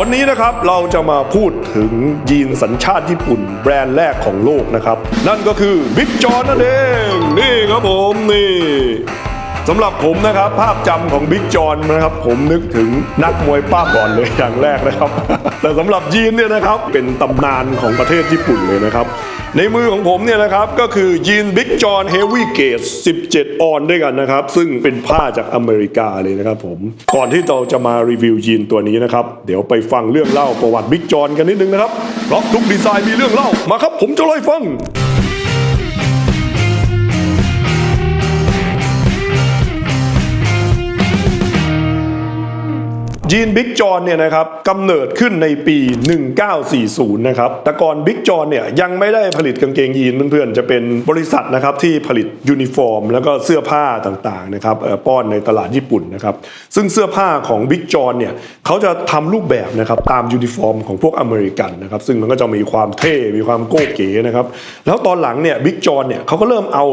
วันนี้นะครับเราจะมาพูดถึงยีนสัญชาติญี่ปุ่น แบรนด์แรกของโลกนะครับ นั่นก็คือบิ๊กจอนนั่นเองนี่ครับผมนี่สำหรับผมนะครับภาพจำของบิ๊กจอนนะครับ ผมนึกถึงนักมวยป้าบอลเลยอย่างแรกนะครับ แต่สำหรับยีนเนี่ยนะครับเป็นตำนานของประเทศญี่ปุ่นเลยนะครับ ในมือของผมเนี่ยนะครับก็คือยีนบิ๊กจอนเฮฟวี่เกต17 ออนด้วยกันนะครับ ซึ่งเป็นผ้าจากอเมริกาเลยนะครับผม ก่อนที่เราจะมารีวิวยีนตัวนี้นะครับ เดี๋ยวไปฟังเรื่องเล่าประวัติบิ๊กจอนกันนิดนึงนะครับเพราะทุกดีไซน์มีเรื่องเล่ามาครับ ผมจะเล่าให้ฟัง ยีนบิ๊กจอนเนี่ยนะครับกำเนิดขึ้นในปี 1940 นะครับ แต่ก่อนบิ๊กจอนเนี่ยยังไม่ได้ผลิตกางเกงยีนเพื่อนๆ จะเป็นบริษัทนะครับที่ผลิตยูนิฟอร์ม แล้วก็เสื้อผ้าต่างๆนะครับป้อนในตลาดญี่ปุ่นนะครับ ซึ่งเสื้อผ้าของบิ๊กจอนเนี่ยเขาจะทำรูปแบบนะครับตามยูนิฟอร์มของพวกอเมริกันนะครับ ซึ่งมันก็จะมีความเท่ มีความโก้เก๋นะครับ แล้วตอนหลังเนี่ยบิ๊กจอนเนี่ยเขาก็เริ่มเอา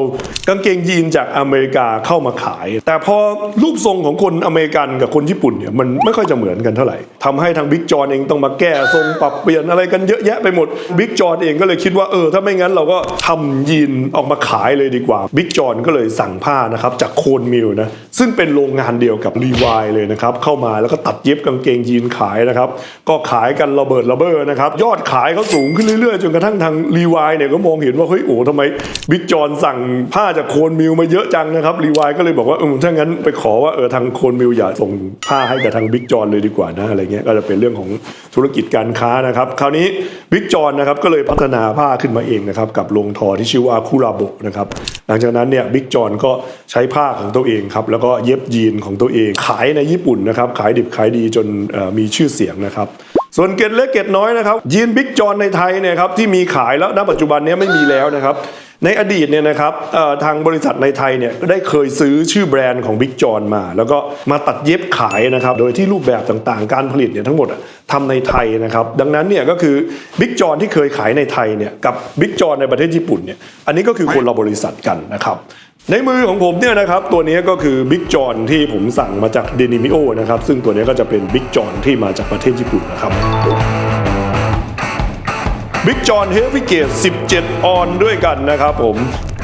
กางเกงยีนจากอเมริกาเข้ามาขาย แต่พอรูปทรงของคนอเมริกันกับคนญี่ปุ่นเนี่ยมันไม่ค่อยจะเหมือนกันเท่าไหร่ทำให้ทางบิ๊กจอนเองต้องมาแก้ทรงปรับเปลี่ยนอะไรกันเยอะแยะไปหมดบิ๊กจอนเองก็เลยคิดว่าเออถ้าไม่งั้นเราก็ทำยีนออกมาขายเลยดีกว่าบิ๊กจอนก็เลยสั่งผ้านะครับจากโคนมิลนะซึ่งเป็นโรงงานเดียวกับรีวายเลยนะครับเข้ามาแล้วก็ตัดเย็บกางเกงยีนขายนะครับก็ขายกันระเบิดระเบ้อนะครับยอดขายเขาสูงขึ้นเรื่อยๆ จนกระทั่งทางรีวายเนี่ยก็มองเห็นว่าเฮ้ยโอ้ทำไมบิ๊กจอนสั่งผ้าจากโคนมิลมาเยอะจังนะครับรีวายก็เลยบอกว่าเออถ้างั้นไปขอว่าเออทางโคนมิลอย่าส่งผ้าให้กับทางบิ๊กจอนเลยดีกว่านะอะไรเงี้ยก็จะเป็นเรื่องของธุรกิจการค้านะครับ คราวนี้บิ๊กจอนนะครับก็เลยพัฒนาผ้าขึ้นมาเองนะครับกับโรงทอที่ชื่อว่าคูราโบนะครับหลังจากนั้นเนี่ยบิ๊กจอนก็ใช้ผ้าของตัวเองครับแล้วก็เย็บยีนของตัวเอง ขายในญี่ปุ่นนะครับขายดิบขายดีจนมีชื่อเสียงนะครับส่วนเกตเล็กเกตน้อยนะครับยีนบิ๊กจอนในไทยเนี่ยครับที่มีขายแล้วณปัจจุบันนี้ไม่มีแล้วนะครับ ในอดีตเนี่ยนะครับทางบริษัทในไทยเนี่ยก็ได้เคยซื้อชื่อแบรนด์ของบิ๊กจอนมา แล้วก็มาตัดเย็บขายนะครับโดยที่รูปแบบต่างๆ การผลิตเนี่ยทั้งหมดทำในไทยนะครับดังนั้นเนี่ยก็คือบิ๊กจอนที่เคยขายในไทยเนี่ยกับบิ๊กจอนในประเทศญี่ปุ่นเนี่ยอันนี้ก็คือคนละบริษัทกันนะครับในมือของผมเนี่ยนะครับตัวนี้ก็คือบิ๊กจอนที่ผมสั่งมาจากเดนิมิโอนะครับซึ่งตัวนี้ก็จะเป็นบิ๊กจอนที่มาจากประเทศญี่ปุ่นนะครับ บิ๊กจอนเฮฟวี่เกต17 ออนด้วยกันนะครับผม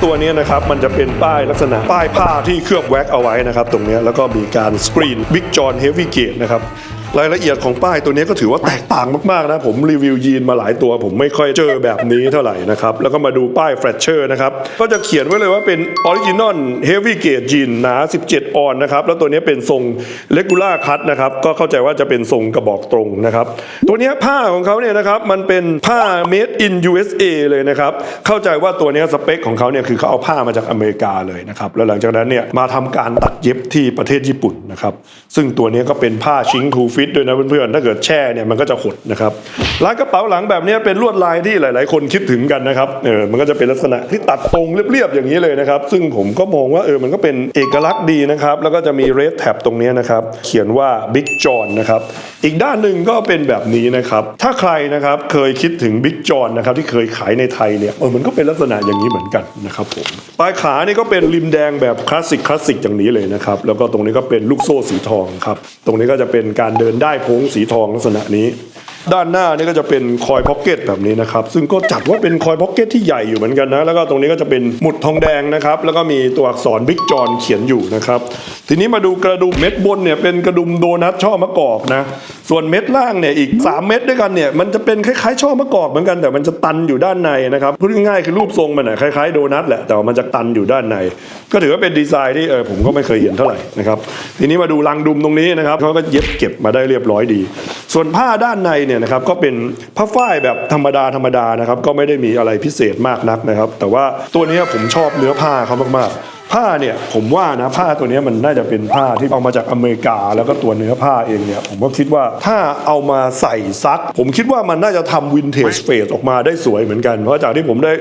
ตัวนี้นะครับมันจะเป็นป้ายลักษณะป้ายผ้าที่เคลือบแว็กเอาไว้นะครับตรงนี้แล้วก็มีการสกรีนบิ๊กจอนเฮฟวี่เกตนะครับ รายละเอียดของป้ายตัวนี้ก็ถือว่าแตกต่างมากๆนะผมรีวิวยีนมาหลายตัว ผมไม่ค่อยเจอแบบนี้เท่าไหร่นะครับ แล้วก็มาดูป้ายแฟรชเชอร์นะครับ ก็จะเขียนไว้เลยว่าเป็นออริจินอลเฮฟวี่เกตยีนหนา 17 ออนนะครับ แล้วตัวนี้เป็นทรงเลกูล่าคัตนะครับ ก็เข้าใจว่าจะเป็นทรงกระบอกตรงนะครับ ตัวนี้ผ้าของเขาเนี่ยนะครับ มันเป็นผ้า made in USA เลยนะครับ เข้าใจว่าตัวนี้สเปคของเขาเนี่ยคือเขาเอาผ้ามาจากอเมริกาเลยนะครับแล้วหลังจากนั้นเนี่ยมาทำการตัดเย็บที่ประเทศญี่ปุ่นนะครับซึ่งตัวนี้ก็เป็นผ้าชิงทูฟิตด้วยนะเพื่อนๆถ้าเกิดแช่เนี่ยมันก็จะหดนะครับลายกระเป๋าหลังแบบนี้เป็นลวดลายที่หลาย ๆ คนคิดถึงกันนะครับเออมันก็จะเป็นลักษณะที่ตัดตรงเรียบๆอย่างนี้เลยนะครับ ซึ่งผมก็มองว่าเออมันก็เป็นเอกลักษณ์ดีนะครับ แล้วก็จะมีเรดแท็บตรงนี้นะครับ เขียนว่า Big John นะครับอีกด้านหนึ่งก็เป็นแบบนี้นะครับถ้าใครนะครับเคยคิดถึง Big John นะครับที่เคยขายในไทยเนี่ยเออมันก็เป็นลักษณะอย่างนี้เหมือนกันนะครับผมปลายขานี่ก็เป็นริมแดงแบบคลาสสิกคลาสสิกอย่างนี้เลยนะครับแล้วก็ตรงนี้ก็เป็นลูกโซ่สีทองครับตรงนี้ก็จะเป็นการเดินได้พงสีทองลักษณะนี้ ด้านหน้านี่ก็จะเป็นคอยพ็อกเก็ตแบบนี้นะครับ ซึ่งก็จัดว่าเป็นคอยพ็อกเก็ตที่ใหญ่อยู่เหมือนกันนะ แล้วก็ตรงนี้ก็จะเป็นหมุดทองแดงนะครับ แล้วก็มีตัวอักษรบิ๊กจอนเขียนอยู่นะครับ ทีนี้มาดูกระดุมเม็ดบนเนี่ยเป็นกระดุมโดนัทช่อมะกอกนะ ส่วนเม็ดล่างเนี่ยอีก 3 เม็ดด้วยกันเนี่ยมันจะเป็นคล้ายๆช่อมะกอกเหมือนกันแต่มันจะตันอยู่ด้านในนะครับพูดง่ายๆคือรูปทรงมันน่ะคล้ายๆโดนัทแหละแต่ว่ามันจะตันอยู่ด้านใน ก็ถือว่าเป็นดีไซน์ที่เออผมก็ไม่เคยเห็นเท่าไหร่นะครับทีนี้มาดูรังดุมตรงนี้นะครับเขาก็เย็บเก็บมาได้เรียบร้อยดี ส่วนผ้าด้านในเนี่ยนะครับก็เป็นผ้าฝ้ายแบบธรรมดาธรรมดานะครับก็ไม่ได้มีอะไรพิเศษมากนักนะครับ แต่ว่าตัวนี้ผมชอบเนื้อผ้าเขามากๆ ผ้าเนี่ยผมว่านะผ้าตัวนี้มันน่าจะเป็นผ้าที่เอามาจากอเมริกา แล้วก็ตัวเนื้อผ้าเองเนี่ยผมก็คิดว่าถ้าเอามาใส่ซัก ผมคิดว่ามันน่าจะทำวินเทจเฟสออกมาได้สวยเหมือนกัน เพราะจากที่ผมได้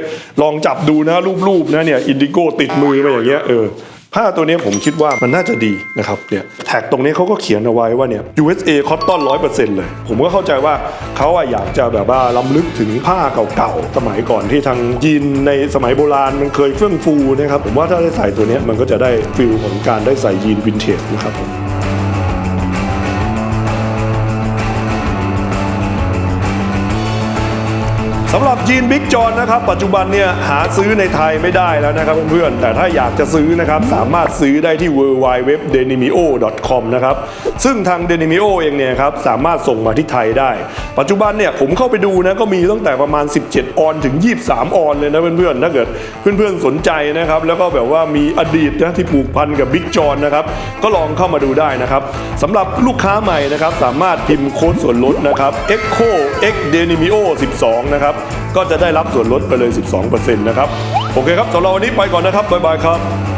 ลองจับดูนะรูปๆนะเนี่ยอินดิโก้ติดมือมาอย่างเงี้ยเออ ผ้าตัวนี้ผมคิดว่ามันน่าจะดีนะครับเนี่ยแท็กตรงนี้เขาก็เขียนเอาไว้ว่าเนี่ย USA Cotton 100%เลย ผมก็เข้าใจว่าเขาอยากจะแบบว่าล้ำลึกถึงผ้าเก่าๆ สมัยก่อนที่ทางยีนในสมัยโบราณมันเคยเฟื่องฟูนะครับ ผมว่าถ้าได้ใส่ตัวนี้มันก็จะได้ฟิลของการได้ใส่ยีนวินเทจนะครับผม สำหรับยีนบิ๊กจอนนะครับปัจจุบันเนี่ยหาซื้อในไทยไม่ได้แล้วนะครับเพื่อนๆแต่ถ้าอยากจะซื้อนะครับสามารถซื้อได้ที่ w w w d e n i m i o c o m นะครับ ซึ่งทาง d e n i m i o เองเนี่ยครับสามารถส่งมาที่ไทยได้ ปัจจุบันเนี่ยผมเข้าไปดูนะก็มีตั้งแต่ประมาณ 17 ออนถึง 23 ออนเลยนะเพื่อนๆถ้าเกิดเพื่อนๆสนใจนะครับแล้วก็แบบว่ามีอดีตนะที่ผูกพันกับบิ๊กจอนนะครับก็ลองเข้ามาดูได้นะครับสำหรับลูกค้าใหม่นะครับสามารถพิมพ์โค้ดส่วนลดนะครับ ECHO X Denimio 12 นะครับก็จะได้รับส่วนลดไปเลย 12%นะครับโอเคครับสำหรับวันนี้ไปก่อนนะครับบ๊ายบายครับ